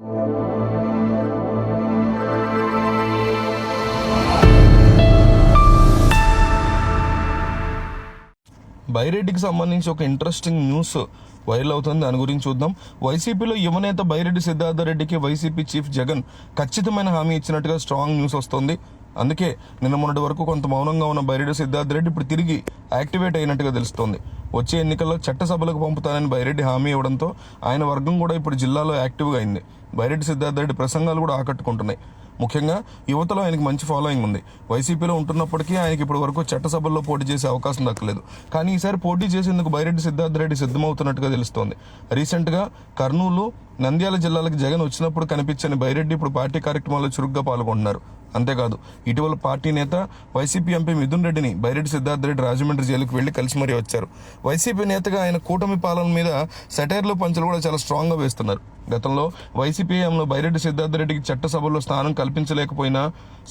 బైరెడ్డికి సంబంధించి ఒక interesting news viral అవుతుంది. దాని గురించి చూద్దాం. వైసీపీలో యువనేత బైరెడ్డి సిద్ధార్థ రెడ్డికి వైసీపీ చీఫ్ జగన్ ఖచ్చితమైన హామీ ఇచ్చినట్టుగా స్ట్రాంగ్ న్యూస్ వస్తుంది. అందుకే నిన్న మొన్నటి వరకు కొంత మౌనంగా ఉన్న బైరెడ్డి సిద్ధార్థ రెడ్డి ఇప్పుడు తిరిగి యాక్టివేట్ అయినట్టుగా తెలుస్తోంది. వచ్చే ఎన్నికల్లో చట్టసభలకు పంపుతానని బైరెడ్డి హామీ ఇవ్వడంతో ఆయన వర్గం కూడా ఇప్పుడు జిల్లాలో యాక్టివ్గా అయింది. బైరెడ్డి సిద్ధార్థరెడ్డి ప్రసంగాలు కూడా ఆకట్టుకుంటున్నాయి. ముఖ్యంగా యువతలో ఆయనకి మంచి ఫాలోయింగ్ ఉంది. వైసీపీలో ఉంటున్నప్పటికీ ఆయనకి ఇప్పటి వరకు చట్టసభల్లో పోటీ చేసే అవకాశం దక్కలేదు. కానీ ఈసారి పోటీ చేసేందుకు బైరెడ్డి సిద్ధార్థరెడ్డి సిద్ధమవుతున్నట్టుగా తెలుస్తోంది. రీసెంట్గా కర్నూలు నంద్యాల జిల్లాలకు జగన్ వచ్చినప్పుడు కనిపించని బైరెడ్డి ఇప్పుడు పార్టీ కార్యక్రమాల్లో చురుగ్గా పాల్గొంటున్నారు. అంతేకాదు ఇటీవల పార్టీ నేత వైసీపీ ఎంపీ మిథున్ రెడ్డిని బైరెడ్డి సిద్ధార్థ రెడ్డి రాజమండ్రి జైలుకు వెళ్ళి కలిసి మరీ వచ్చారు. వైసీపీ నేతగా ఆయన కూటమి పాలన మీద సెటైర్లు పంచులు కూడా చాలా స్ట్రాంగ్గా వేస్తున్నారు. గతంలో వైసీపీ హయాంలో బైరెడ్డి సిద్ధార్థ రెడ్డికి చట్టసభలో స్థానం కల్పించలేకపోయినా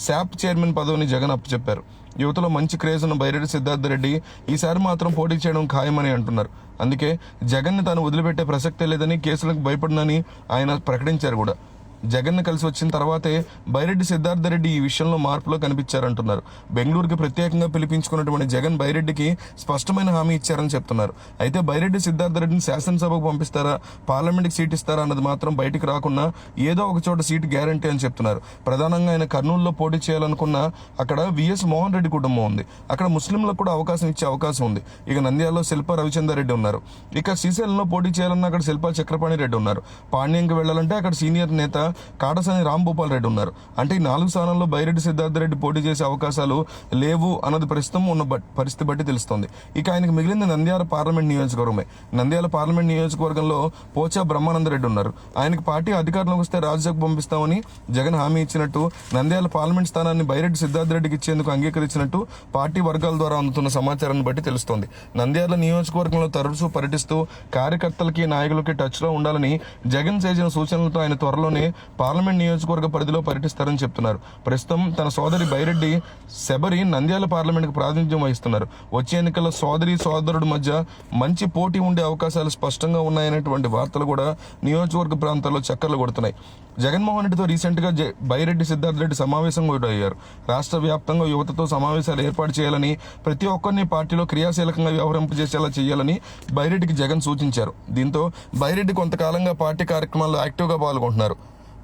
శాప్ చైర్మన్ పదవిని జగన్ అప్పచెప్పారు. యువతలో మంచి క్రేజ్ ఉన్న బైరెడ్డి సిద్ధార్థ రెడ్డి ఈసారి మాత్రం పోటీ చేయడం ఖాయమని అంటున్నారు. అందుకే జగన్ని తాను వదిలిపెట్టే ప్రసక్తే లేదని కేసులకు భయపడినని ఆయన ప్రకటించారు కూడా. జగన్ కలిసి వచ్చిన తర్వాతే బైరెడ్డి సిద్ధార్థ రెడ్డి ఈ విషయంలో మార్పులో కనిపించారంటున్నారు. బెంగళూరుకి ప్రత్యేకంగా పిలిపించుకున్నటువంటి జగన్ బైరెడ్డికి స్పష్టమైన హామీ ఇచ్చారని చెప్తున్నారు. అయితే బైరెడ్డి సిద్ధార్థ రెడ్డిని శాసనసభకు పంపిస్తారా? పార్లమెంట్కి సీట్ ఇస్తారా అన్నది మాత్రం బయటికి రాకుండా ఏదో ఒక చోట సీటు గ్యారంటీ అని చెప్తున్నారు. ప్రధానంగా ఆయన కర్నూలులో పోటీ చేయాలనుకున్న అక్కడ విఎస్ మోహన్ రెడ్డి కుటుంబం ఉంది. అక్కడ ముస్లింలకు కూడా అవకాశం ఇచ్చే అవకాశం ఉంది. ఇక నంద్యాలలో శిల్ప రవిచందర్ రెడ్డి ఉన్నారు. ఇక శ్రీశైలంలో పోటీ చేయాలన్న అక్కడ శిల్ప చక్రపాణి రెడ్డి ఉన్నారు. పాణ్యంకి వెళ్ళాలంటే అక్కడ సీనియర్ నేత కాటసాని రాంభూపాల్ రెడ్డి ఉన్నారు. అంటే ఈ నాలుగు స్థానాల్లో బైరెడ్డి సిద్ధార్థ రెడ్డి పోటీ చేసే అవకాశాలు లేవు అన్నది ప్రస్తుతం ఉన్న పరిస్థితి బట్టి తెలుస్తోంది. ఇక ఆయనకు మిగిలింది నంద్యాల పార్లమెంట్ నియోజకవర్గమే. నంద్యాల పార్లమెంట్ నియోజకవర్గంలో పోచా బ్రహ్మానంద రెడ్డి ఉన్నారు. ఆయనకు పార్టీ అధికారంలోకి వస్తే రాజ్యసభకు పంపిస్తామని జగన్ హామీ ఇచ్చినట్టు నంద్యాల పార్లమెంట్ స్థానాన్ని బైరెడ్డి సిద్ధార్థ రెడ్డికి ఇచ్చేందుకు అంగీకరించినట్టు పార్టీ వర్గాల ద్వారా అందుతున్న సమాచారాన్ని బట్టి తెలుస్తోంది. నంద్యాల నియోజకవర్గంలో తరచూ పర్యటిస్తూ కార్యకర్తలకి నాయకులకి టచ్లో ఉండాలని జగన్ చేసిన సూచనలతో ఆయన త్వరలోనే పార్లమెంట్ నియోజకవర్గ పరిధిలో పర్యటిస్తారని చెప్తున్నారు. ప్రస్తుతం తన సోదరి బైరెడ్డి శబరి నంద్యాల పార్లమెంట్కు ప్రాతినిధ్యం వహిస్తున్నారు. వచ్చే ఎన్నికల్లో సోదరి సోదరుడి మధ్య మంచి పోటీ ఉండే అవకాశాలు స్పష్టంగా ఉన్నాయనేటువంటి వార్తలు కూడా నియోజకవర్గ ప్రాంతాల్లో చక్కర్లు కొడుతున్నాయి. జగన్మోహన్ రెడ్డితో రీసెంట్గా జ బైరెడ్డి సిద్ధార్థ రెడ్డి సమావేశం కూడా అయ్యారు. రాష్ట్ర వ్యాప్తంగా యువతతో సమావేశాలు ఏర్పాటు చేయాలని ప్రతి ఒక్కరిని పార్టీలో క్రియాశీలకంగా వ్యవహరింపజేసేలా చేయాలని బైరెడ్డికి జగన్ సూచించారు. దీంతో బైరెడ్డి కొంతకాలంగా పార్టీ కార్యక్రమాల్లో యాక్టివ్గా పాల్గొంటున్నారు.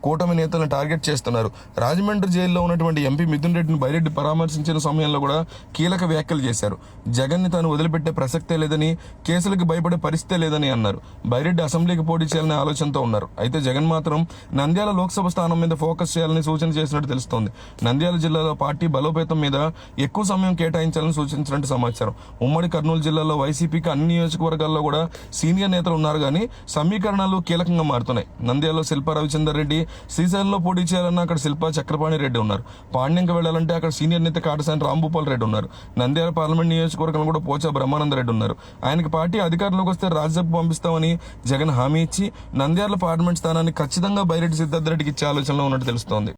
కూటమి నేతలను టార్గెట్ చేస్తున్నారు. రాజమండ్రి జైల్లో ఉన్నటువంటి ఎంపీ మిథున్ రెడ్డిని బైరెడ్డి పరామర్శించిన సమయంలో కూడా కీలక వ్యాఖ్యలు చేశారు. జగన్ని తాను వదిలిపెట్టే ప్రసక్తే లేదని కేసులకు భయపడే పరిస్థితే లేదని అన్నారు. బైరెడ్డి అసెంబ్లీకి పోటీ చేయాలనే ఆలోచనతో ఉన్నారు. అయితే జగన్ మాత్రం నంద్యాల లోక్సభ స్థానం మీద ఫోకస్ చేయాలని సూచన చేసినట్టు తెలుస్తోంది. నంద్యాల జిల్లాలో పార్టీ బలోపేతం మీద ఎక్కువ సమయం కేటాయించాలని సూచించినట్టు సమాచారం. ఉమ్మడి కర్నూలు జిల్లాలో వైసీపీకి అన్ని నియోజకవర్గాల్లో కూడా సీనియర్ నేతలు ఉన్నారు కానీ సమీకరణాలు కీలకంగా మారుతున్నాయి. నంద్యాలలో శిల్ప రవిచందర్ రెడ్డి శ్రీశైలంలో పోటీ చేయాలన్నా అక్కడ శిల్ప చక్రపాణి రెడ్డి ఉన్నారు. పాండ్యంకి వెళ్ళాలంటే అక్కడ సీనియర్ నేత కాటసాని రాంభూపాల్ రెడ్డి ఉన్నారు. నంద్యాల పార్లమెంట్ నియోజకవర్గంలో కూడా పోచా బ్రహ్మానంద రెడ్డి ఉన్నారు. ఆయనకి పార్టీ అధికారంలోకి వస్తే రాజ్యసభ పంపిస్తామని జగన్ హామీ ఇచ్చి నంద్యాల పార్లమెంట్ స్థానాన్ని ఖచ్చితంగా బైరెడ్డి సిద్ధార్థ రెడ్డికి ఇచ్చే ఆలోచనలో ఉన్నట్టు తెలుస్తోంది.